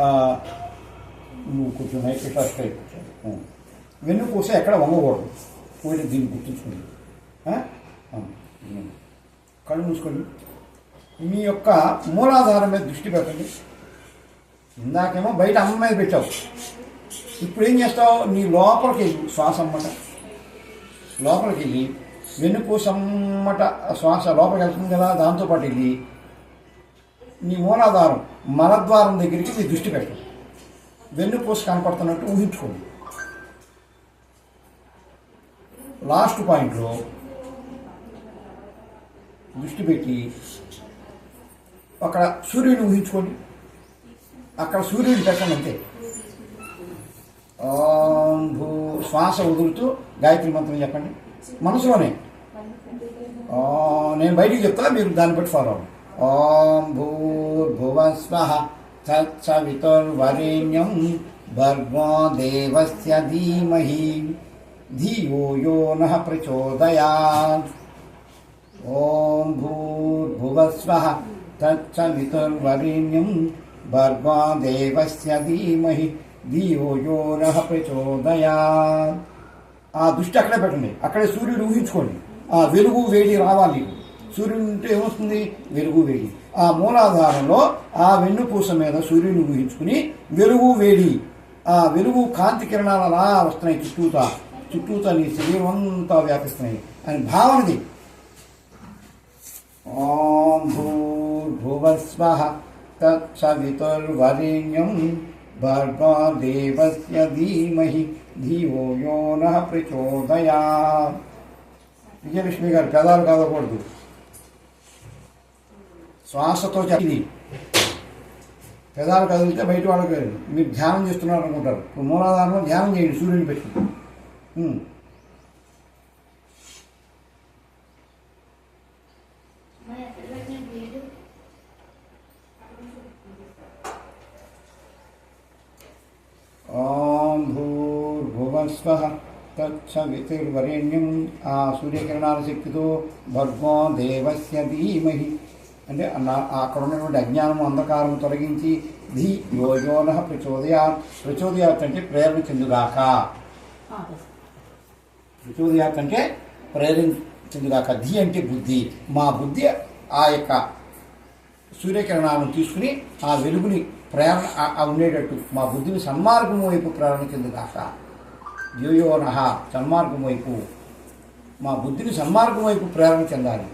నువ్వు కూర్చున్నాయి ఇట్లా స్ట్రైట్ కూర్చోండి వెన్ను కోసం ఎక్కడ వంగకూడదు. పోయి దీన్ని గుర్తుంచుకోండి. కళ్ళు మూసుకోండి. మీ యొక్క మూలాధారం మీద దృష్టి పెట్టండి. ఇందాకేమో బయట అమ్మ మీద పెట్టావు. ఇప్పుడు ఏం చేస్తావు? నీ లోపలికి వెళ్ళి. శ్వాస అమ్మట. లోపలికి వెళ్ళి వెన్నుపూసమ్మట శ్వాస లోపలికి వెళ్తుంది కదా దాంతోపాటు వెళ్ళి నీ మూలాధారం మలద్వారం దగ్గరికి నీ దృష్టి పెట్టండి వెన్నుపూస కనపడుతున్నట్టు ఊహించుకోండి. లాస్ట్ పాయింట్లో దృష్టి పెట్టి అక్కడ సూర్యుని ఊహించుకోండి. అక్కడ సూర్యుని పెట్టండి అంతే. భూ శ్వాస వదులుతూ గాయత్రి మంత్రం చెప్పండి. మనసులోనే. నేను బయటికి చెప్తా మీరు దాన్ని బట్టి ఫాలో అవ్వండి. ఓం భూర్భువ స్వః తత్సవితుర్వరేణ్యం భర్గో దేవస్య ధీమహి ధియో యో నః ప్రచోదయాత్ ఓం భూర్భువ స్వః తత్సవితుర్వరేణ్యం భర్గో దేవస్య ధీమహి ధియో యో నః ప్రచోదయాత్ ఆ దృష్టి అక్కడే పెట్టండి. అక్కడే సూర్యుడు ఊహించుకోండి. ఆ వెలుగు వేడి రావాలి. నీకు సూర్యుడు ఉంటే ఏమొస్తుంది? వెలుగు వేడి. ఆ మూలాధారంలో ఆ వెన్నుపూస మీద సూర్యుని ఊహించుకుని వెలుగు వేడి. ఆ వెలుగు కాంతి కిరణాలు అలా వస్తున్నాయి చుట్టూతా. చుట్టూతా నీ శరీరం అంతా వ్యాపిస్తున్నాయి. అని భావనది. ఓం భూర్భువస్వ తత్సవితుర్వరేణ్యం భర్గో దేవస్య ధీమహి ధియో యో నః ప్రచోదయా విజయలక్ష్మి గారు పెదాలు కాదకూడదు. శ్వాసతో చెప్పి పెదాలు కదిలితే బయట వాళ్ళకి మీరు ధ్యానం చేస్తున్నారు అనుకుంటారు. ఇప్పుడు మూలాధారంలో ధ్యానం చేయండి సూర్యుని పెట్టి ఉమ్. ఓం భూర్భువస్వ తత్సవితుర్వరేణ్యం ఆ సూర్యకిరణాల శక్తితో భర్గో దేవస్య ధీమహి. అంటే అక్కడ ఉన్నటువంటి అజ్ఞానం అంధకారం తొలగించి ధి యోజోన ప్రచోదయా ప్రచోదయాత్ అంటే ప్రేరణ చెందుగాక. ప్రచోదయాత్ అంటే ప్రేరించుగాక ధి అంటే బుద్ధి. మా బుద్ధి ఆ యొక్క సూర్యకిరణాలను తీసుకుని ఆ వెలుగుని ప్రేరణ ఉండేటట్టు మా బుద్ధిని సన్మార్గం వైపు ప్రేరణ చెందుగాక. యోయోనహ సన్మార్గం వైపు. మా బుద్ధిని సన్మార్గం వైపు ప్రేరణ చెందాలి.